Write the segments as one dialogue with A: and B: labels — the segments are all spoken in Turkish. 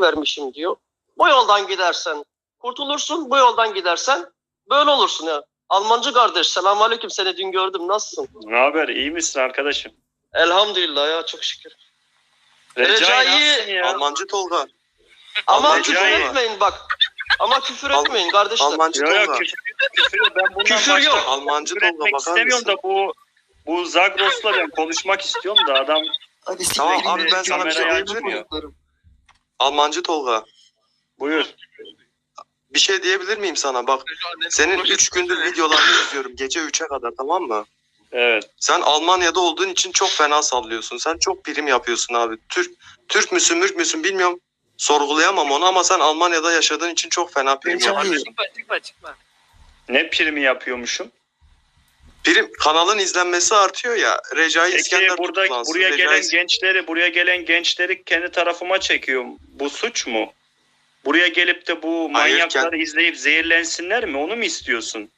A: vermişim diyor. Bu yoldan gidersen kurtulursun, bu yoldan gidersen böyle olursun ya. Almancı kardeş, selamünaleyküm seni dün gördüm, nasılsın?
B: Ne haber? İyi misin arkadaşım?
A: Elhamdülillah ya, çok şükür.
B: Recai
A: Recai-
B: ya?
C: Almancı Tolga.
A: Ama
C: Almancı
A: küfür
B: Recai-
A: etmeyin bak. Ama küfür
C: Al-
A: etmeyin kardeşler.
C: Almancı
B: Yok
C: Tolga.
B: küfür, küfür ben bundan
A: Küfür
B: başka
A: yok.
C: Almancı
B: küfür
C: Tolga bakar
B: istemiyorum
C: mısın?
B: da bu bu Zagros'la ben konuşmak istiyorum da adam
D: Hadi
C: Tamam abi ben sana bir şey
B: açmıyor.
C: Almancı Tolga.
B: buyur.
C: Bir şey diyebilir miyim sana? Bak senin 3 gündür videolarını izliyorum. Gece 3'e kadar tamam mı?
B: Evet.
C: Sen Almanya'da olduğun için çok fena sallıyorsun. Sen çok prim yapıyorsun abi. Türk Türk müsün, Mürk müsün bilmiyorum. Sorgulayamam onu ama sen Almanya'da yaşadığın için çok fena prim yapıyorsun.
E: Çıkma çıkma çıkma.
B: Ne primi yapıyormuşum?
C: Prim kanalın izlenmesi artıyor ya. Recai
B: Peki
C: İskender
B: burada
C: tutuklansın.
B: buraya
C: Recai
B: gelen gençleri buraya gelen gençleri kendi tarafıma çekiyorum. Bu suç mu? Buraya gelip de bu
C: Hayır,
B: manyakları izleyip zehirlensinler mi? Onu mu istiyorsun?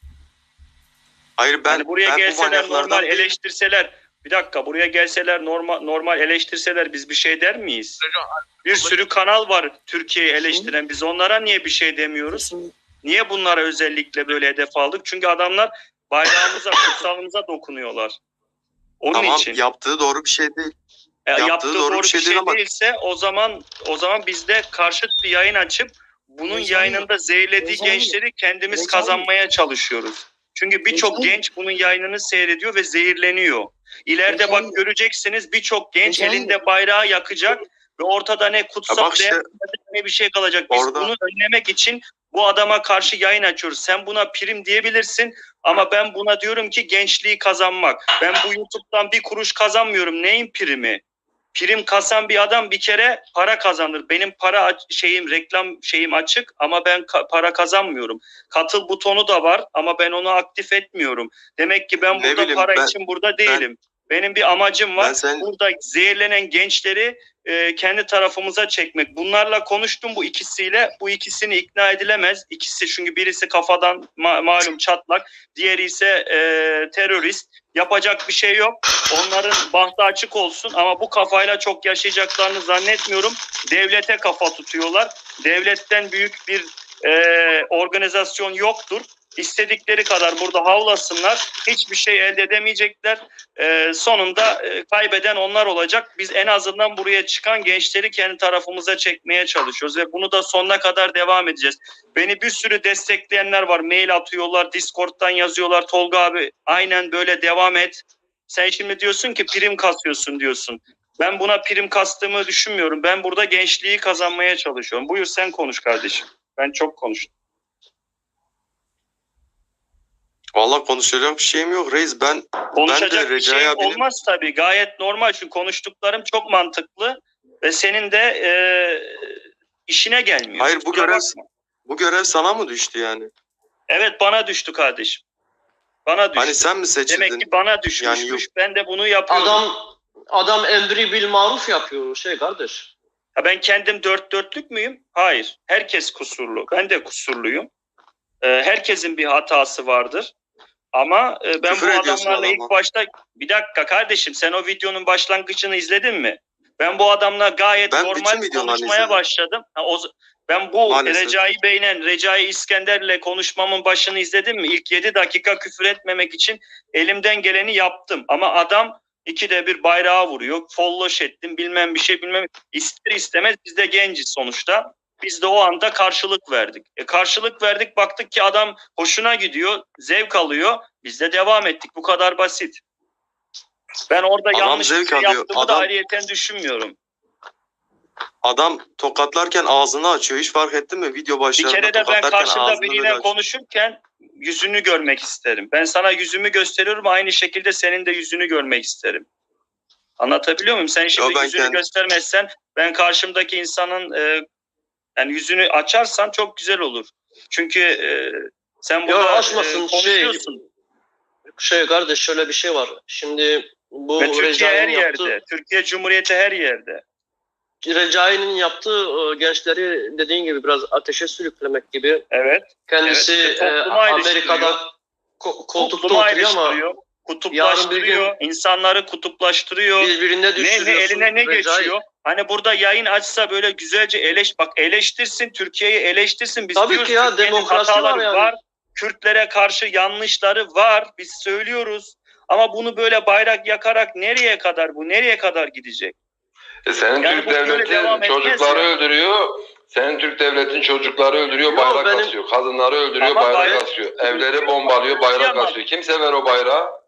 C: Hayır ben,
B: hani buraya
C: ben bu
B: gelseler
C: manyaklardan
B: normal
C: değilim.
B: eleştirseler bir dakika buraya gelseler normal normal eleştirseler biz bir şey der miyiz? Bir sürü kanal var Türkiye'yi eleştiren. Biz onlara niye bir şey demiyoruz? Niye bunlara özellikle böyle hedef aldık? Çünkü adamlar bayrağımıza, kutsalımıza dokunuyorlar. Onun
C: Tamam
B: için.
C: yaptığı doğru bir şey değil.
B: E,
C: yaptığı
B: yaptığı
C: doğru
B: doğru,
C: bir şey
B: bir
C: değil
B: şey
C: ama-
B: değilse o zaman o zaman biz de karşıt bir yayın açıp bunun
D: Recai-
B: yayınında zehirlediği
D: Recai-
B: gençleri kendimiz
D: Recai-
B: kazanmaya çalışıyoruz. Çünkü birçok genç bunun yayınını seyrediyor ve zehirleniyor. İleride
D: Recai-
B: bak göreceksiniz birçok genç
D: Recai-
B: elinde bayrağı yakacak ve ortada ne kutsal
C: işte
B: değer ne bir şey kalacak. Biz
C: Orada-
B: bunu önlemek için bu adama karşı yayın açıyoruz. Sen buna prim diyebilirsin ama ben buna diyorum ki gençliği kazanmak. Ben bu YouTube'dan bir kuruş kazanmıyorum. Neyin primi? Prim kasan bir adam bir kere para kazanır. Benim para şeyim reklam şeyim açık ama ben ka- para kazanmıyorum. Katıl butonu da var ama ben onu aktif etmiyorum. Demek ki ben
C: Ne
B: burada
C: bileyim,
B: para
C: ben-
B: için burada değilim. Benim bir amacım var.
C: ben sen
B: Burada zehirlenen gençleri e, kendi tarafımıza çekmek. Bunlarla konuştum bu ikisiyle. Bu ikisini ikna edilemez. İkisi çünkü birisi kafadan ma- malum çatlak, diğeri ise e, terörist. Yapacak bir şey yok. Onların bahtı açık olsun ama bu kafayla çok yaşayacaklarını zannetmiyorum. Devlete kafa tutuyorlar. Devletten büyük bir e, organizasyon yoktur. İstedikleri kadar burada havlasınlar. Hiçbir şey elde edemeyecekler. Ee, sonunda e, kaybeden onlar olacak. Biz en azından buraya çıkan gençleri kendi tarafımıza çekmeye çalışıyoruz ve bunu da sonuna kadar devam edeceğiz. Beni bir sürü destekleyenler var. Mail atıyorlar, Discord'dan yazıyorlar. Tolga abi aynen böyle devam et. Sen şimdi diyorsun ki prim kasıyorsun diyorsun. Ben buna prim kastığımı düşünmüyorum. Ben burada gençliği kazanmaya çalışıyorum. Buyur sen konuş kardeşim. Ben çok konuştum.
C: Valla konuşacak bir şeyim yok reis. Ben
B: Konuşacak bir
C: Recai
B: şey
C: abinin-
B: olmaz tabii. Gayet normal çünkü konuştuklarım çok mantıklı ve senin de e, işine gelmiyor.
C: Hayır, bu
B: Kusura
C: görev-
B: bakma.
C: bu görev sana mı düştü yani?
B: Evet bana düştü kardeşim. Bana düştü.
C: Hani sen mi seçildin?
B: Demek ki bana düşmüşmüş.
C: Yani yok.
B: ben de bunu yapıyorum.
A: Adam adam emri bil maruf yapıyor şey kardeş.
B: Ha, ben kendim dört dörtlük müyüm? Hayır. Herkes kusurlu. Ben de kusurluyum. Ee, herkesin bir hatası vardır. Ama e, ben
C: Küfür
B: bu adamlarla ilk başta bir dakika kardeşim sen o videonun başlangıcını izledin mi? Ben bu adamla gayet
C: Ben
B: normal konuşmaya
C: izledim.
B: başladım. Ha, o, ben bu
C: Maalesef.
B: Recai Bey'le Recai İskender'le konuşmamın başını izledin mi? İlk 7 dakika küfür etmemek için elimden geleni yaptım. Ama adam ikide bir bayrağı vuruyor. Folloş ettim bilmem bir şey bilmem. İster istemez biz de genciz sonuçta. Biz de o anda karşılık verdik. E karşılık verdik baktık ki adam hoşuna gidiyor, zevk alıyor. Biz de devam ettik. Bu kadar basit. Ben orada
C: Adam
B: yanlış bir
C: zevk
B: şey
C: alıyor.
B: yaptığımı da
C: Adam-
B: ayrıyeten düşünmüyorum.
C: Adam tokatlarken ağzını açıyor. Hiç fark ettin mi? Video
B: Bir
C: başlarında
B: kere de ben karşımda biriyle konuşurken yüzünü görmek isterim. Ben sana yüzümü gösteriyorum aynı şekilde senin de yüzünü görmek isterim. Anlatabiliyor muyum? Sen şimdi
C: Yo, ben
B: yüzünü
C: kendim-
B: göstermezsen ben karşımdaki insanın e, yani yüzünü açarsan çok güzel olur. Çünkü e, sen burada
A: açmasın,
B: e, konuşuyorsun.
A: Şey kardeş şöyle bir şey var. Şimdi bu
B: Ve Türkiye her
A: Recai'nin
B: yerde.
A: yaptığı,
B: Türkiye Cumhuriyeti her yerde.
A: Recai'nin yaptığı e, gençleri dediğin gibi biraz ateşe sürüklemek gibi.
B: Evet.
A: Kendisi
B: Evet, ve
A: e. Amerika'da ko- koltukta
B: Toplumu
A: oturuyor ama
B: Kutuplaştırıyor. insanları kutuplaştırıyor.
A: Birbirine
B: Ne, ne eline ne
A: Recai.
B: geçiyor? Hani burada yayın açsa böyle güzelce eleş bak eleştirsin Türkiye'yi eleştirsin biz
A: Tabii ki ya, demokrasi var yani.
B: var. Kürtlere karşı yanlışları var. Biz söylüyoruz. Ama bunu böyle bayrak yakarak nereye kadar bu? Nereye kadar gidecek?
D: E senin
B: Yani
D: Türk devleti
B: etmez
D: çocukları
B: ya.
D: öldürüyor. Senin Türk devletin çocukları öldürüyor,
A: Yo,
D: bayrak
A: benim-
D: asıyor. Kadınları öldürüyor,
B: Ama
D: bayrak
B: bayrak-
D: asıyor. Evleri bombalıyor, bayrak asıyor. Kim sever o bayrağı?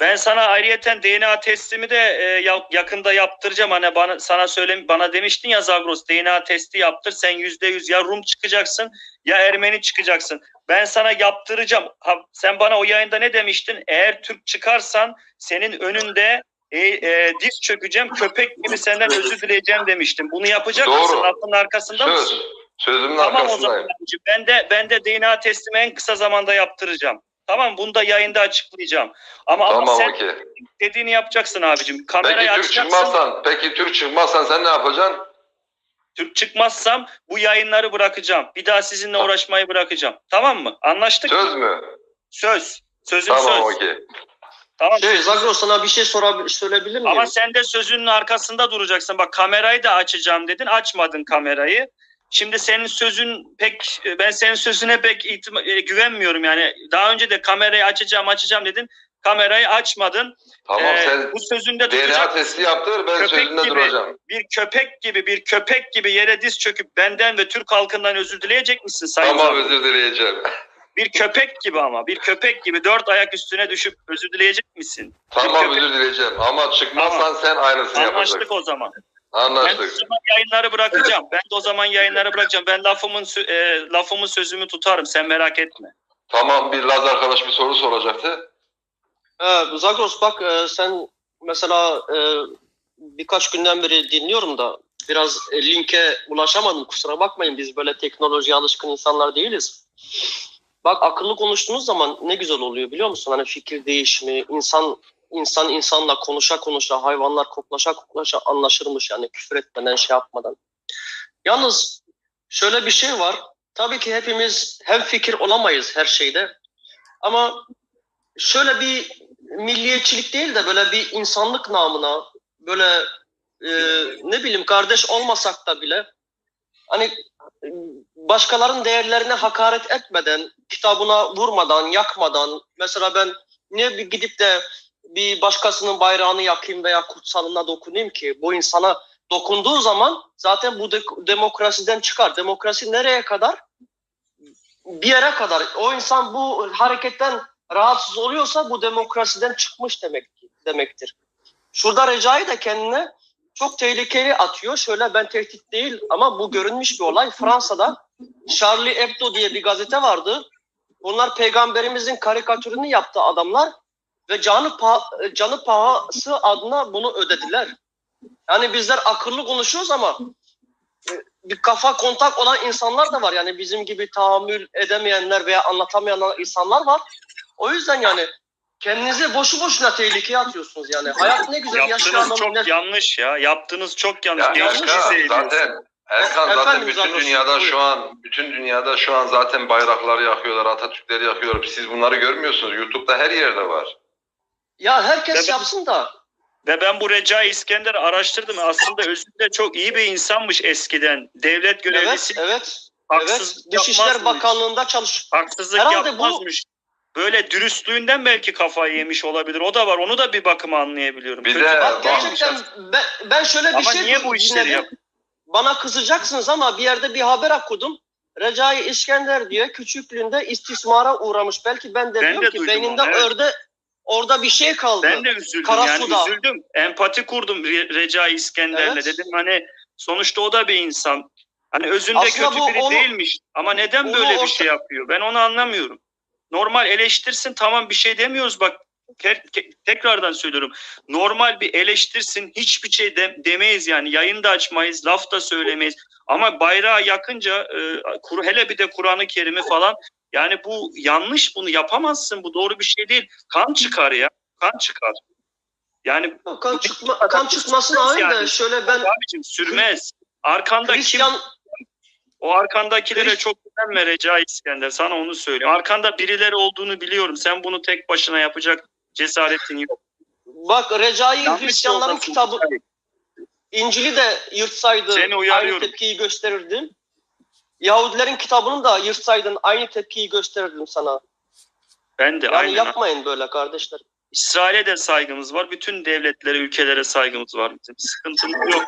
B: Ben sana ayrıyeten DNA testimi de e, ya- yakında yaptıracağım. Hani bana sana söyle bana demiştin ya Zagros DNA testi yaptır. Sen yüzde yüz ya Rum çıkacaksın ya Ermeni çıkacaksın. Ben sana yaptıracağım. Ha, sen bana o yayında ne demiştin? Eğer Türk çıkarsan senin önünde e, e, diz çökeceğim, köpek gibi senden özür dileyeceğim demiştim. Bunu yapacak
D: Doğru.
B: mısın? Lafın arkasında mısın?
D: Söz. Sözümün
B: Tamam o zaman
D: arkasındayım.
B: ben de ben de DNA testimi en kısa zamanda yaptıracağım. Tamam bunu da yayında açıklayacağım. Ama, ama
D: Tamam
B: sen
D: okey.
B: dediğini yapacaksın abicim. Kamerayı
D: Peki Türk çıkmazsan, peki Türk çıkmazsan sen ne yapacaksın?
B: Türk çıkmazsam bu yayınları bırakacağım. Bir daha sizinle uğraşmayı bırakacağım. Tamam mı? Anlaştık mı?
D: Söz mü?
B: Söz. Sözün
D: Tamam
B: söz.
D: okey.
B: Tamam.
A: Şey Zagros sana bir şey söyleyebilir miyim?
B: Ama sen de sözünün arkasında duracaksın. Bak kamerayı da açacağım dedin. Açmadın kamerayı. Şimdi senin sözün pek ben senin sözüne pek itima- e, güvenmiyorum yani. Daha önce de kamerayı açacağım açacağım dedin. Kamerayı açmadın.
D: Tamam
B: Ee,
D: sen
B: bu sözünde
D: DNA testi yaptır ben
B: Köpek
D: sözünde
B: gibi.
D: duracağım.
B: Bir köpek gibi bir köpek gibi yere diz çöküp benden ve Türk halkından özür dileyecek misin Sayın
D: Tamam
B: Zagros?
D: özür dileyeceğim.
B: Bir köpek gibi ama bir köpek gibi dört ayak üstüne düşüp özür dileyecek misin?
D: Tamam özür dileyeceğim ama çıkmazsan sen aynısını
B: Anlaştık
D: yapacaksın.
B: o zaman. Ben o
D: Anlaştık.
B: zaman yayınları bırakacağım. Ben de o zaman yayınları bırakacağım. Ben lafımın e, lafımın sözümü tutarım. Sen merak etme.
D: Tamam bir Laz arkadaş bir soru soracaktı.
A: Ee, Zagros bak e, sen mesela e, birkaç günden beri dinliyorum da biraz e, linke ulaşamadım kusura bakmayın biz böyle teknolojiye alışkın insanlar değiliz. Bak akıllı konuştuğunuz zaman ne güzel oluyor biliyor musun? Hani fikir değişimi, insan insan insanla konuşa konuşa, hayvanlar koklaşa koklaşa anlaşırmış yani küfür etmeden şey yapmadan. Yalnız şöyle bir şey var. Tabii ki hepimiz hem fikir olamayız her şeyde. Ama şöyle bir milliyetçilik değil de böyle bir insanlık namına böyle e, ne bileyim kardeş olmasak da bile hani başkalarının değerlerine hakaret etmeden, kitabına vurmadan, yakmadan mesela ben niye bir gidip de bir başkasının bayrağını yakayım veya kutsalına dokunayım ki bu insana dokunduğu zaman zaten bu de- demokrasiden çıkar. Demokrasi nereye kadar? Bir yere kadar. O insan bu hareketten rahatsız oluyorsa bu demokrasiden çıkmış demek demektir. Şurada Recai de kendine çok tehlikeli atıyor. Şöyle ben tehdit değil ama bu görünmüş bir olay. Fransa'da Charlie Hebdo diye bir gazete vardı. Bunlar peygamberimizin karikatürünü yaptı adamlar ve canı pa- canı pahası adına bunu ödediler. Yani bizler akıllı konuşuyoruz ama e, bir kafa kontak olan insanlar da var. Yani bizim gibi tahammül edemeyenler veya anlatamayan insanlar var. O yüzden yani kendinizi boşu boşuna tehlikeye atıyorsunuz yani. Hayat ne güzel
B: Yaptığınız çok
A: ne-
B: yanlış ya. Yaptığınız çok yanlış.
D: Ya
B: Genç
A: yanlış
B: ediyorsun.
D: zaten Erkan
A: Efendim,
D: zaten bütün
A: Zagros,
D: dünyada şu an bütün dünyada şu an zaten bayrakları yakıyorlar, Atatürkleri yakıyorlar. Siz bunları görmüyorsunuz. YouTube'da her yerde var.
A: Ya herkes
B: Evet.
A: yapsın da.
B: Ve ben bu Recai İskender'i araştırdım. Aslında özünde çok iyi bir insanmış eskiden. Devlet
A: Evet,
B: görevlisi
A: evet. Evet.
B: haksızlık
A: Dışişler
B: yapmazmış.
A: Bakanlığı'nda çalış.
B: Haksızlık
A: Herhalde bu-
B: yapmazmış. Böyle dürüstlüğünden belki kafayı yemiş olabilir. O da var. Onu da bir bakıma anlayabiliyorum.
D: Bir
B: Kötü
D: de-
A: Bak gerçekten ben, ben şöyle bir
B: Ama
A: şey
B: niye bu işleri yap?
A: Bana kızacaksınız ama bir yerde bir haber okudum. Recai İskender diye küçüklüğünde istismara uğramış. Belki ben de
B: Ben
A: diyorum
B: de
A: ki beyninde
B: onu, evet.
A: orada orada bir şey kaldı.
B: Ben de üzüldüm
A: Karasu'da.
B: yani üzüldüm. Empati kurdum Re- Recai İskender'le
A: Evet.
B: dedim hani sonuçta o da bir insan. Hani özünde
A: Aslında
B: kötü biri
A: onu-
B: değilmiş ama neden böyle bir şey yapıyor? Ben onu anlamıyorum. Normal eleştirsin tamam bir şey demiyoruz bak te- te- tekrardan söylüyorum. Normal bir eleştirsin hiçbir şey de- demeyiz yani yayın da açmayız, laf da söylemeyiz. Ama bayrağı yakınca e, kur- hele bir de Kur'an-ı Kerim'i falan yani bu yanlış bunu yapamazsın bu doğru bir şey değil. Kan çıkar ya kan çıkar. Yani
A: kan, çıkma, kan çıkmasın da
B: Yani.
A: şöyle ben
B: abicim sürmez. Arkanda kim?
A: Hristiyan
B: O arkandakilere
A: Hrist-
B: çok güvenme Recai İskender. Sana onu söyleyeyim. Arkanda birileri olduğunu biliyorum. Sen bunu tek başına yapacak cesaretin yok.
A: Bak Recai
B: Yanlış
A: Hristiyanların kitabı İncil'i de yırtsaydı
B: Seni
A: aynı
B: uyarıyorum.
A: tepkiyi gösterirdim. Yahudilerin kitabını da yırtsaydın aynı tepkiyi gösterirdim sana.
B: Ben de
A: Yani
B: aynen.
A: yapmayın böyle kardeşler.
B: İsrail'e de saygımız var. Bütün devletlere, ülkelere saygımız var bizim. Sıkıntımız yok.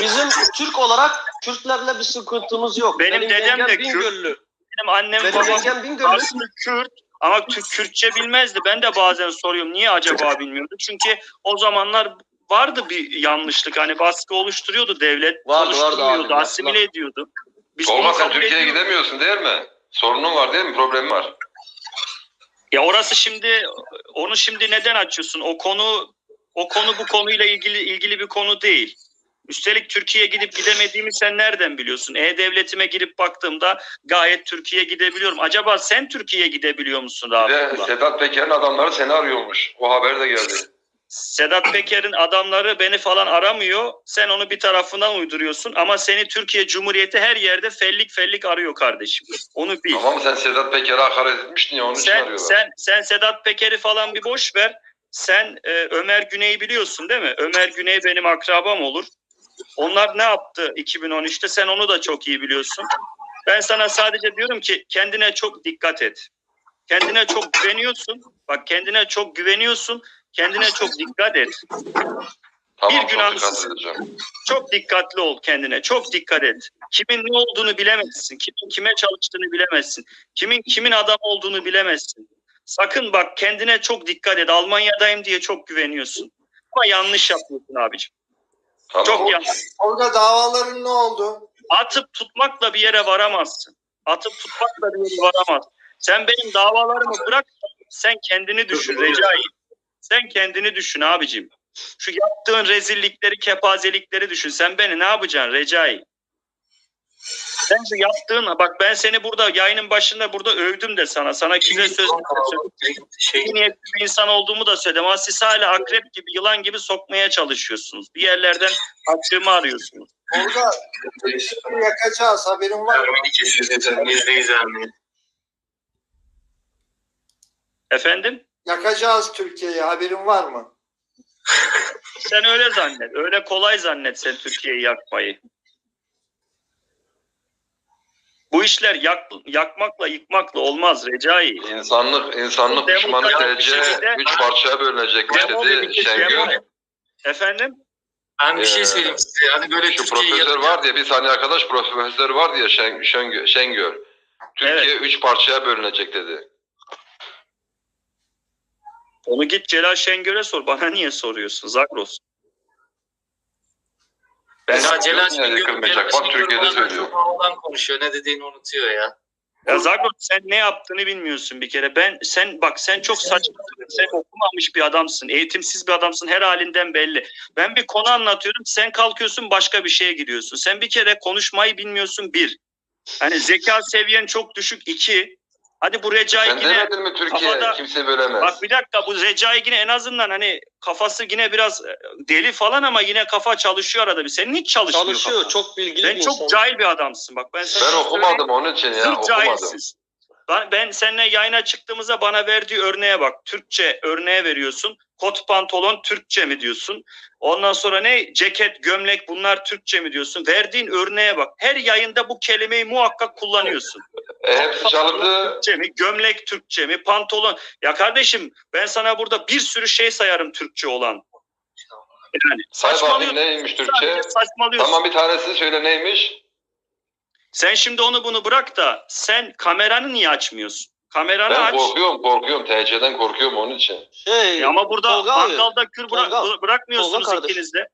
A: Bizim Türk olarak Kürtlerle bir sıkıntımız yok.
B: Benim dedem
A: yengem
B: de Kürt.
A: Bingöllü.
B: Benim annem
A: Benim
B: babam
A: Bingöllü.
B: aslında Kürt ama Türk Kürtçe bilmezdi. Ben de bazen soruyorum niye acaba bilmiyordu. Çünkü o zamanlar vardı bir yanlışlık. Hani baskı oluşturuyordu devlet.
A: Vardı, vardı
B: Oluşturmuyordu,
A: abi.
B: asimile ediyordu. Biz kabul
D: Türkiye'ye gidemiyorsun değil mi? Sorunun var değil mi? Problemin var.
B: Ya orası şimdi onu şimdi neden açıyorsun? O konu o konu bu konuyla ilgili ilgili bir konu değil. Üstelik Türkiye'ye gidip gidemediğimi sen nereden biliyorsun? E-Devletime girip baktığımda gayet Türkiye'ye gidebiliyorum. Acaba sen Türkiye'ye gidebiliyor musun rahatlıkla?
D: Sedat Peker'in adamları seni arıyormuş. O haber de geldi.
B: Sedat Peker'in adamları beni falan aramıyor. Sen onu bir tarafından uyduruyorsun ama seni Türkiye Cumhuriyeti her yerde fellik fellik arıyor kardeşim. Onu bil.
D: Tamam? Sen Sedat Peker'e hakaret etmiştin ya onun için
B: sen,
D: arıyorlar.
B: sen, sen Sedat Peker'i falan bir boş ver. Sen e, Ömer Güney'i biliyorsun değil mi? Ömer Güney benim akrabam olur. Onlar ne yaptı 2013'te? Sen onu da çok iyi biliyorsun. Ben sana sadece diyorum ki kendine çok dikkat et. Kendine çok güveniyorsun. Bak kendine çok güveniyorsun. Kendine çok dikkat et.
D: tamam,
B: bir günahsız. Çok dikkatli ol kendine. Çok dikkat et. Kimin ne olduğunu bilemezsin. Kimin kime çalıştığını bilemezsin. Kimin kimin adam olduğunu bilemezsin. Sakın bak kendine çok dikkat et. Almanya'dayım diye çok güveniyorsun. Ama yanlış yapıyorsun abiciğim.
D: Tamam.
B: Çok yanlış.
E: Orada davaların ne oldu?
B: Atıp tutmakla bir yere varamazsın. Atıp tutmakla bir yere varamazsın. Sen benim davalarımı bırak. Sen kendini düşün Recai. Sen kendini düşün abicim. Şu yaptığın rezillikleri, kepazelikleri düşün. Sen beni ne yapacaksın Recai? Sen şu yaptığın, bak ben seni burada yayının başında burada övdüm de sana. Sana güzel söz söyledim. İyi niyetli bir insan olduğumu da söyledim. Ama siz hala akrep gibi, yılan gibi sokmaya çalışıyorsunuz. Bir yerlerden açığımı arıyorsunuz.
E: Orada yakacağız haberin var mı?
B: Efendim?
E: Yakacağız Türkiye'yi haberin var mı?
B: Sen öyle zannet. Öyle kolay zannet sen Türkiye'yi yakmayı. Bu işler yak, yakmakla yıkmakla olmaz Recai.
D: İnsanlık, insanlık düşmanı TC üç parçaya bölünecekmiş
B: Demo
D: dedi Şengül.
B: Efendim?
F: Ben bir
D: Ee,
F: şey söyleyeyim size. Hani böyle
D: Şu
F: Türkiye'yi
D: profesör var diye bir saniye arkadaş profesör var diye Şen, Şengör, Şengör. Türkiye üç parçaya bölünecek dedi.
B: Onu git Celal Şengör'e sor. Bana niye soruyorsun Zagros?
D: Ben
F: Ya Celal Şengör-. Celal
D: Bak Türkiye'de söylüyor.
F: Havadan konuşuyor. Ne dediğini unutuyor ya.
B: Ya Zagros sen ne yaptığını bilmiyorsun bir kere. Ben sen bak sen çok saçma. Sen okumamış bir adamsın. Eğitimsiz bir adamsın. Her halinden belli. Ben bir konu anlatıyorum. Sen kalkıyorsun başka bir şeye giriyorsun. Sen bir kere konuşmayı bilmiyorsun bir. Hani zeka seviyen çok düşük iki. Hadi bu Recai
D: Sen
B: yine
D: demedin mi Türkiye
B: kafada-
D: kimse bölemez.
B: Bak bir dakika bu Recai yine en azından hani kafası yine biraz e, deli falan ama yine kafa çalışıyor arada bir. Senin hiç çalışmıyor
A: Çalışıyor.
B: kafan.
A: Çok bilgili
B: Sen
A: bir
B: çok
A: insan.
B: cahil bir adamsın bak. Ben, sana
D: ben
B: söyleyeyim.
D: okumadım onun için ya.
B: Sırf
D: Okumadım.
B: cahilsiz. Ben, seninle yayına çıktığımızda bana verdiği örneğe bak. Türkçe örneğe veriyorsun. Kot pantolon Türkçe mi diyorsun? Ondan sonra ne? Ceket, gömlek bunlar Türkçe mi diyorsun? Verdiğin örneğe bak. Her yayında bu kelimeyi muhakkak kullanıyorsun.
D: E, hepsi çalındı.
B: Türkçe mi? Gömlek Türkçe mi? Pantolon. Ya kardeşim ben sana burada bir sürü şey sayarım Türkçe olan. Yani
D: Say bakayım neymiş Türkçe? Tamam bir tanesini söyle neymiş?
B: Sen şimdi onu bunu bırak da sen kameranı niye açmıyorsun? Kameranı
D: Ben
B: aç.
D: korkuyorum korkuyorum. TC'den korkuyorum onun için.
A: Şey,
B: Ya ama burada
A: Tolga abi,
B: mangalda kül bırak,
A: Tolga,
B: bırakmıyorsunuz
A: Tolga kardeş.
B: ikiniz de.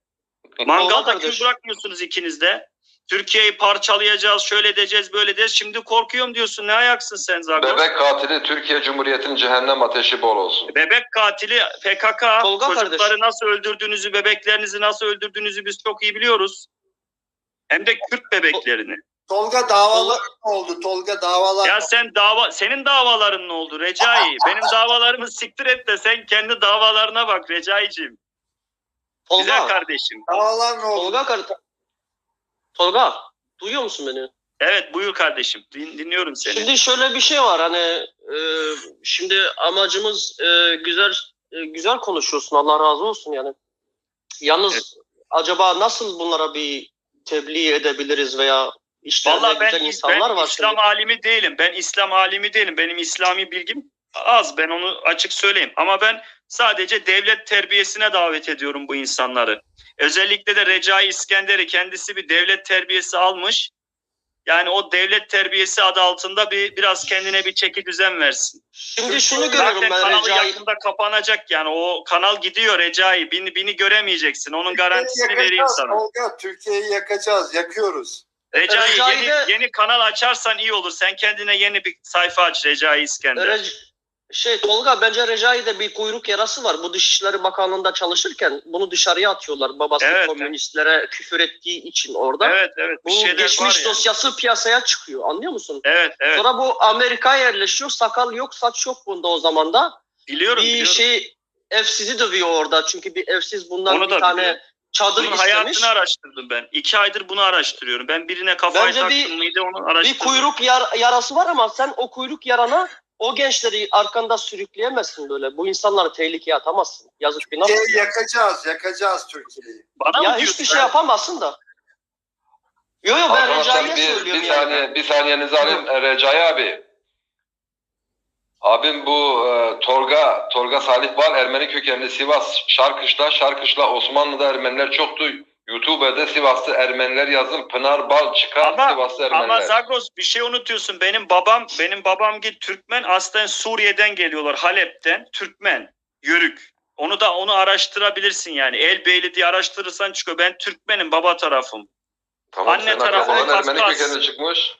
B: Mangalda kül
A: kardeş.
B: bırakmıyorsunuz ikiniz de. Türkiye'yi parçalayacağız, şöyle edeceğiz, böyle edeceğiz. Şimdi korkuyorum diyorsun. Ne ayaksın sen Zagros? Bebek,
D: Bebek katili Türkiye Cumhuriyeti'nin cehennem ateşi bol olsun.
B: katili PKK
A: Tolga
B: çocukları
A: kardeş.
B: nasıl öldürdüğünüzü, bebeklerinizi nasıl öldürdüğünüzü biz çok iyi biliyoruz. Hem de Kürt bebeklerini.
E: Tolga davalar ne oldu? Tolga davalar
B: Ya sen dava senin davaların ne oldu Recai? Benim davalarımı siktir et de sen kendi davalarına bak Recai'cim. Güzel
A: Tolga.
B: kardeşim.
E: davalar ne oldu?
A: Tolga kardeş. Tolga. Duyuyor musun beni?
B: Evet buyur kardeşim. Din- dinliyorum seni.
A: Şimdi şöyle bir şey var hani e, şimdi amacımız e, güzel e, güzel konuşuyorsun Allah razı olsun yani. Yalnız acaba nasıl bunlara bir tebliğ edebiliriz veya
B: Vallahi ben,
A: insanlar
B: ben
A: var
B: İslam
A: şimdi.
B: alimi değilim. Ben İslam alimi değilim. Benim İslami bilgim az. Ben onu açık söyleyeyim. Ama ben sadece devlet terbiyesine davet ediyorum bu insanları. Özellikle de Recai İskender'i kendisi bir devlet terbiyesi almış. Yani o devlet terbiyesi adı altında bir biraz kendine bir çeki düzen versin.
A: Şimdi şunu görüyorum
B: Zaten
A: ben
B: kanalı
A: Recai.
B: yakında kapanacak yani o kanal gidiyor Recai. Beni, beni göremeyeceksin. Onun garantisini vereyim
E: yakacağız,
B: sana.
E: Tolga, Türkiye'yi yakacağız, yakıyoruz.
B: Recai,
A: Recai
B: yeni,
A: de-
B: yeni kanal açarsan iyi olur. Sen kendine yeni bir sayfa aç Recai İskender.
A: Rec- şey Tolga bence Recai'de bir kuyruk yarası var. Bu Dışişleri Bakanlığı'nda çalışırken bunu dışarıya atıyorlar. Babası
B: Evet.
A: komünistlere küfür ettiği için orada.
B: Evet evet
A: Bu geçmiş
B: var ya.
A: dosyası piyasaya çıkıyor. Anlıyor musun?
B: Evet evet
A: Sonra bu Amerika'ya yerleşiyor. Sakal yok, saç yok bunda o zaman da.
B: biliyorum
A: bir
B: biliyorum.
A: şey evsizi dövüyor orada. Çünkü bir evsiz bundan
B: Onu
A: bir tane
B: biliyorum.
A: Çadır
B: Bunun
A: istemiş.
B: hayatını araştırdım ben. İki aydır bunu araştırıyorum. Ben birine kafayı
A: Bence
B: taktım
A: bir-
B: mıydı onu
A: Bir
B: araştırdım.
A: kuyruk yar- yarası var ama sen o kuyruk yarana o gençleri arkanda sürükleyemezsin böyle. Bu insanları tehlikeye atamazsın. Yazık günah.
E: Türkiye'yi yakacağız, yakacağız Türkiye'yi.
B: Bana
A: Ya hiçbir şey yapamazsın da. Yo yo ben
D: Arkadaşlar
A: Recai'ye
D: bir,
A: söylüyorum
D: bir
A: yani.
D: saniye bir saniyenizi alayım E, Recai abi. Abim bu e, Torga Torga Salih Bal Ermeni kökenli Sivas Şarkışla Şarkışla Osmanlı'da Ermeniler çoktu. YouTube'da Sivaslı Ermeniler yazın Pınar Bal çıkar
B: Ama-
D: Sivaslı Ermeniler.
B: Ama Zagros bir şey unutuyorsun. Benim babam benim babam git Türkmen aslen Suriye'den geliyorlar. Halep'ten Türkmen. Yörük. Onu da onu araştırabilirsin yani. Elbeyli diye araştırırsan çıkıyor. Ben Türkmenim baba tarafım.
D: tamam,
B: anne tarafı
D: Ermeni kökenli çıkmış.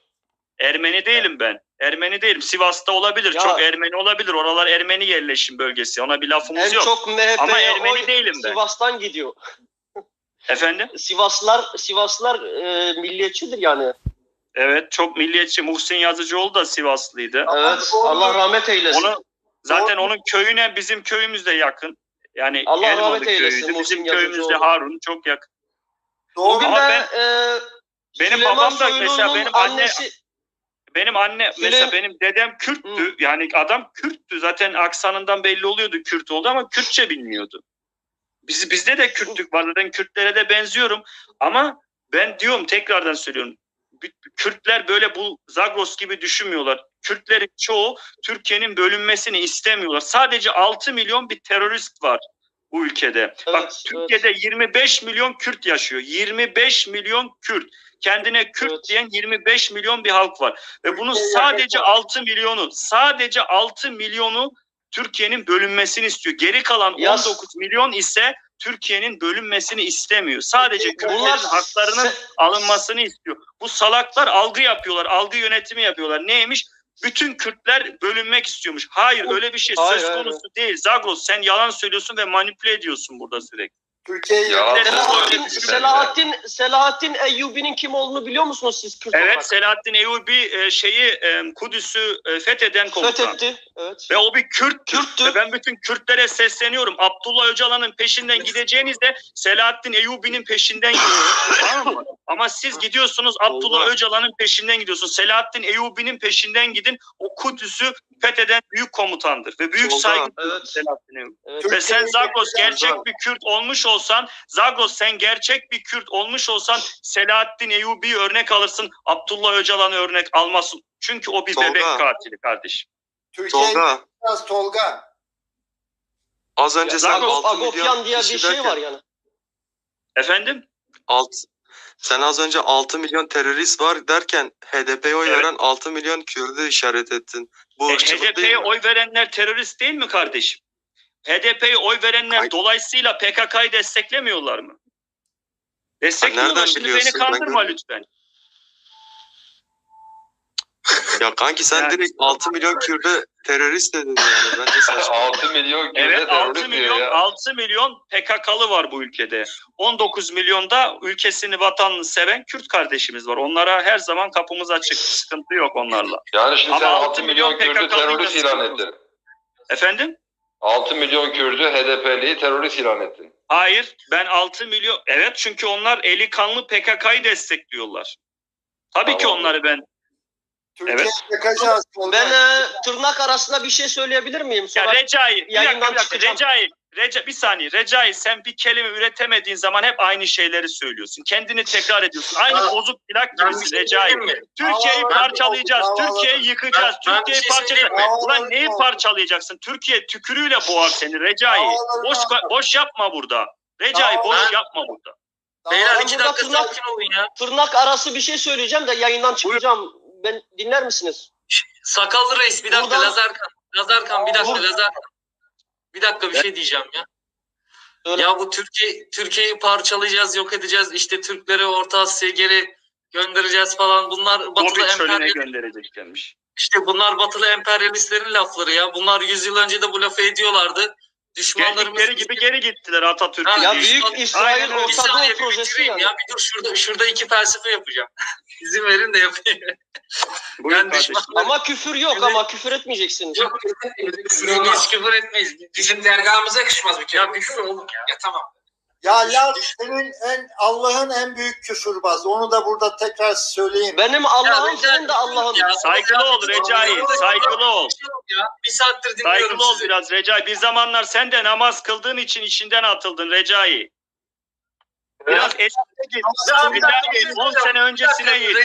B: Ermeni değilim ben. Ermeni değilim. Sivas'ta olabilir.
A: Ya-
B: Çok Ermeni olabilir. Oralar Ermeni yerleşim bölgesi. Ona bir lafımız
A: En
B: yok.
A: çok MHP'ye
B: Ama Ermeni değilim ben.
A: Sivas'tan gidiyor.
B: Efendim?
A: Sivaslılar Sivaslılar e, milliyetçidir yani.
B: Evet çok milliyetçi. Muhsin Yazıcıoğlu da Sivaslıydı.
A: Evet. Allah rahmet eylesin.
B: Onu zaten
E: Doğru.
B: onun köyüne bizim köyümüz de yakın. Yani
A: Allah
B: Elmalı
A: rahmet eylesin
B: köyüydü.
A: Muhsin
B: Bizim köyümüz de
A: Yazıcıoğlu.
B: Harun çok yakın.
E: Doğru.
A: Bugün
B: Ama ben-
A: e,
B: benim
A: Süleyman
B: babam da mesela
A: Soylu'nun
B: benim anne-
A: annesi
B: Benim anne mesela
A: Süleyman-
B: benim dedem Kürttü.
A: Hı.
B: Yani adam Kürttü. Zaten aksanından belli oluyordu Kürt oldu ama Kürtçe bilmiyordu. Biz, bizde de Kürtlük var. Zaten Kürtlere de benziyorum. Ama ben diyorum tekrardan söylüyorum. Kürtler böyle bu Zagros gibi düşünmüyorlar. Kürtlerin çoğu Türkiye'nin bölünmesini istemiyorlar. Sadece 6 milyon bir terörist var bu ülkede. Bak
A: Evet,
B: Türkiye'de 25 milyon Kürt yaşıyor. 25 milyon Kürt. Kendine Kürt
A: Evet.
B: diyen 25 milyon bir halk var. Ve bunun sadece
E: yakın.
B: 6 milyonu, sadece 6 milyonu Türkiye'nin bölünmesini istiyor. Geri kalan
A: Ya-
B: 19 milyon ise Türkiye'nin bölünmesini istemiyor. Sadece Kürtlerin haklarının alınmasını istiyor. Bu salaklar algı yapıyorlar, algı yönetimi yapıyorlar. Neymiş? Bütün Kürtler bölünmek istiyormuş. Hayır öyle bir şey
A: Hayır,
B: söz
A: hayır,
B: konusu değil. Zagros sen yalan söylüyorsun ve manipüle ediyorsun burada sürekli.
E: Türkiye'yi
D: Ya.
A: Selahattin, Selahattin, Selahattin Eyyubi'nin kim olduğunu biliyor musunuz siz Kürt
B: Evet
A: olarak?
B: Selahattin Eyyubi e, şeyi e, Kudüs'ü e, fetheden komutan.
A: Fethetti. Evet.
B: Ve o bir Kürt.
A: Kürttü.
B: Ve ben bütün Kürtlere sesleniyorum. Abdullah Öcalan'ın peşinden gideceğinizde Selahattin Eyyubi'nin peşinden gidiyorsunuz. tamam mı? Ama siz gidiyorsunuz Abdullah
A: Oldu.
B: Öcalan'ın peşinden gidiyorsunuz. Selahattin Eyyubi'nin peşinden gidin. O Kudüs'ü fetheden büyük komutandır. Ve büyük saygı
A: Evet.
B: Selahattin Eyyubi.
A: evet.
B: Ve sen Zagros
E: yakacağız.
B: gerçek bir Kürt olmuş olsan, Zagros sen gerçek bir Kürt olmuş olsan Selahattin Eyyubi'yi örnek alırsın, Abdullah Öcalan'ı örnek almasın. Çünkü o bir
C: Tolga.
B: bebek katili kardeşim.
C: Tolga
E: yakacağız Tolga.
C: az önce sen
B: Zagros,
C: 6
A: Agopyan
C: milyon
A: diye bir şey
C: derken
A: var yani.
B: Efendim?
C: alt, sen az önce 6 milyon terörist var derken HDP'ye oy
B: Evet.
C: veren 6 milyon Kürt'ü işaret ettin. Bu
B: E, HDP'ye oy verenler terörist değil mi kardeşim? HDP'ye oy verenler
C: Ay-
B: dolayısıyla PKK'yı desteklemiyorlar mı? Destekliyorlar.
C: nereden
B: Şimdi beni
C: biliyorsun? Ben
B: kandırma
C: görmedim.
B: lütfen.
C: Ya kanki sen
B: Yani-
C: direkt 6 milyon Kürt'e terörist dedin yani. Bence saçma.
D: 6 milyon Kürt'e
B: Evet 6
D: terörist diyor
B: milyon
D: ya.
B: 6 milyon PKK'lı var bu ülkede. 19 milyonda ülkesini vatanını seven Kürt kardeşimiz var. Onlara her zaman kapımız açık. Sıkıntı yok onlarla.
D: Yani şimdi
B: Ama
D: sen
B: 6
D: 6 milyon
B: milyon
D: Kürt'ü terörist ilan ettin.
B: Efendim?
D: 6 milyon Kürt'ü HDP'liyi terörist ilan ettin.
B: Hayır ben 6 milyon evet çünkü onlar eli kanlı PKK'yı destekliyorlar. Tabii ki
D: Tamam.
B: onları ben.
E: Türkiye'yi
B: Evet.
A: Ben e, tırnak arasında bir şey söyleyebilir miyim?
B: Ya
A: Sonra
B: Recai, bir dakika,
A: yayından
B: bir dakika. Recai, Reca, bir saniye. Recai sen bir kelime üretemediğin zaman hep aynı şeyleri söylüyorsun. Kendini tekrar ediyorsun. Aynı
F: Ya,
B: bozuk plak
F: Ben
B: gibisin
F: şey
B: Recai. Türkiye'yi parçalayacağız. Türkiye'yi yıkacağız.
F: Ben- ben
B: Türkiye'yi
F: şey
B: parçalayacağız. Ulan neyi parçalayacaksın? Türkiye tükürüğüyle boğar seni Recai. Boş boş yapma burada. Recai boş
F: Ben-
B: yapma burada.
F: Beyler
A: Ben
F: iki dakika
A: tırnak-
F: sakin olun ya.
A: tırnak arası bir şey söyleyeceğim de yayından çıkacağım. Ben dinler misiniz?
F: Sakallı reis bir dakika Lazarkan. Lazarkan bir dakika Lazarkan. Bir dakika bir şey diyeceğim ya.
A: Söyle.
F: Ya bu Türkiye Türkiye'yi parçalayacağız, yok edeceğiz. İşte Türkleri Orta Asya'ya geri göndereceğiz falan. Bunlar batılı
B: Mobil çölüne
F: emperyal
B: göndereceklermiş.
F: işte bunlar batılı emperyalistlerin lafları ya. Bunlar 100 yıl önce de bu lafı ediyorlardı. Düşmanlarımız
B: Geldikleri gibi geri gittiler Atatürk'ün.
F: Ha,
A: Ya
F: Büyük
A: Büyük İsrail
B: Aynen öyle.
F: Bir
A: Orta
F: saniye
A: Doğu
F: bir
A: projesi
F: bitireyim
A: yani.
F: ya. Bir dur şurada şurada iki felsefe yapacağım. İzin verin de yapayım.
B: Buyur
F: Ben
B: kardeşim.
A: Ama küfür yok ama küfür etmeyeceksiniz.
F: Yok biz küfür etmeyiz. Bizim dergahımıza yakışmaz bir kere. Ya bir küfür oğlum ya. Ya tamam.
E: Ya Laz senin en Allah'ın en büyük küfürbazı. Onu da burada tekrar söyleyeyim.
A: Benim Allah'ım senin de Allah'ın.
B: Saygılı ol Recai, saygılı ol.
F: Ya. Bir saattir dinliyorum
B: Saygılı ol
F: sizi.
B: biraz Recai. Bir zamanlar sen de namaz kıldığın için işinden atıldın Recai. Biraz eskiye git.
F: Ya, bir
B: Bir
F: dakika,
B: daha
F: bir
B: git.
F: dakika,
B: 10 sene öncesine git.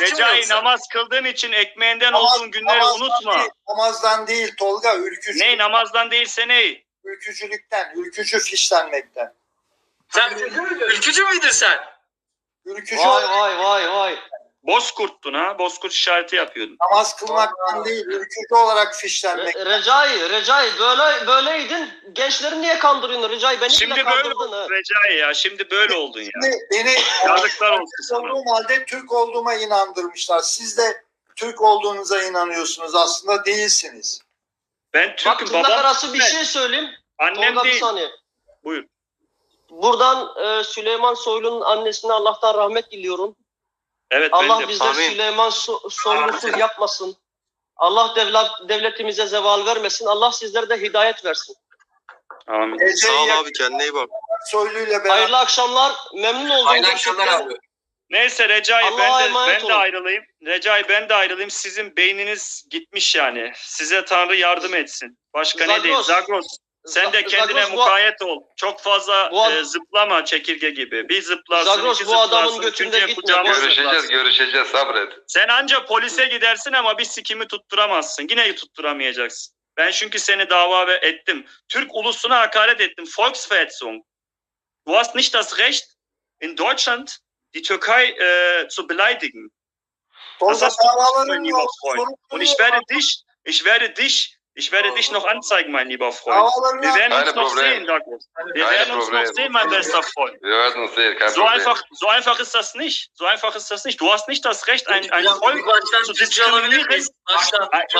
F: Recai
B: namaz kıldığın için ekmeğinden
E: Namaz-
B: olduğun günleri
E: namazdan
B: unutma.
E: Değil, namazdan değil Tolga, ülkücü,
B: Ney namazdan değilse ney?
E: ülkücülükten, ülkücü fişlenmekten.
F: Sen ülkücü müydün sen?
E: Ülkücü
A: Vay vay vay vay.
B: Bozkurttun ha. Bozkurt işareti yapıyordun.
E: namaz kılmaktan değil, ülkücü olarak fişlenmek.
A: Re- Recai, Recai böyle böyleydin. Gençleri niye kandırıyorsun Recai? Beni
B: Şimdi
A: bile
B: böyle
A: kandırdın ha.
B: oldun Recai ya. Şimdi böyle oldun ya.
E: Beni, beni
B: Yazıklar olsun
E: Türk
B: sana.
E: olduğum halde Türk olduğuma inandırmışlar. Siz de Türk olduğunuza inanıyorsunuz. Aslında değilsiniz.
B: Ben
A: Bak
B: Türk'üm.
A: tırnak
B: Babam
A: arası bir şey söyleyeyim.
B: Annem
A: Tolga bir
B: değil.
A: saniye.
B: Buyur.
A: Buradan e, Süleyman Soylu'nun annesine Allah'tan rahmet diliyorum.
B: Evet
A: Allah
B: ben de.
A: bizleri. Süleyman so- Soylu'suz yapmasın. Allah devlet, devletimize zeval vermesin. Allah sizlere de hidayet versin.
B: Amin.
C: Sağ
E: Ece'yi
C: ol
E: yak-
C: abi kendine iyi bak.
E: Soylu'yla beraber.
A: Hayırlı akşamlar. Memnun oldum.
F: Aynen akşamlar abi.
B: Neyse Recai
A: Allah'a
B: ben de, ben de
A: olun.
B: ayrılayım. Recai ben de ayrılayım. Sizin beyniniz gitmiş yani. Size Tanrı yardım etsin. Başka ne diyeyim?
A: Zagros.
B: Zagros sen de
A: Zagros,
B: kendine
A: bu-
B: mukayyet ol. Çok fazla
A: Bu ad-
B: e, zıplama çekirge gibi. Bir zıplarsın,
A: Zagros,
B: iki
A: bu adamın
B: zıplarsın,
A: götünde
B: kucağıma
A: Görüşeceğiz,
D: Görüşeceğiz,
B: zıplarsın.
D: sabret.
B: Sen anca polise gidersin ama bir sikimi tutturamazsın. Yine tutturamayacaksın. Ben çünkü seni dava ve- ettim. Türk ulusuna hakaret ettim. Volksverhetzung. Du hast nicht das Recht, in Deutschland die Türkei äh, zu beleidigen. Das hast du mein lieber. Freund. Und ich werde dich, ich werde dich, ich werde dich noch anzeigen, mein lieber Freund. Wir werden uns
D: Keine
B: noch
D: Problem.
B: sehen, Douglas. Wir
D: Keine
B: werden uns noch
D: Problem.
B: sehen, mein bester Freund.
D: Wir werden uns sehen, kein
B: So
D: Problem.
B: einfach, so einfach ist das nicht. So einfach ist das nicht. Du hast nicht das Recht, ein, ein Volk zu diskriminieren,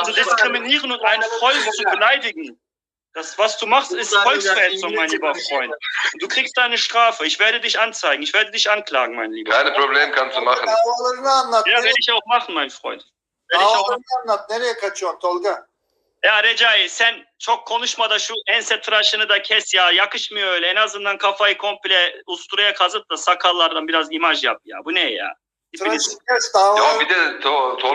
B: zu diskriminieren und ein Volk zu beleidigen. Das, was du machst, ist Volksverhetzung, mein lieber Freund. Du kriegst deine Strafe. Ich werde dich anzeigen. Ich werde dich anklagen, mein lieber
D: Keine
B: Freund.
D: Problem kannst du machen.
B: Ja, werde ich auch machen, mein Freund. Werde ich auch machen. Ya Recai sen çok konuşma da şu ense tıraşını da kes ya. Yakışmıyor öyle. En azından kafayı komple usturaya kazıp da sakallardan biraz imaj yap ya. Bu ne ya?
E: Tıraşı kes davalarını
D: Ya bir de to, Tolga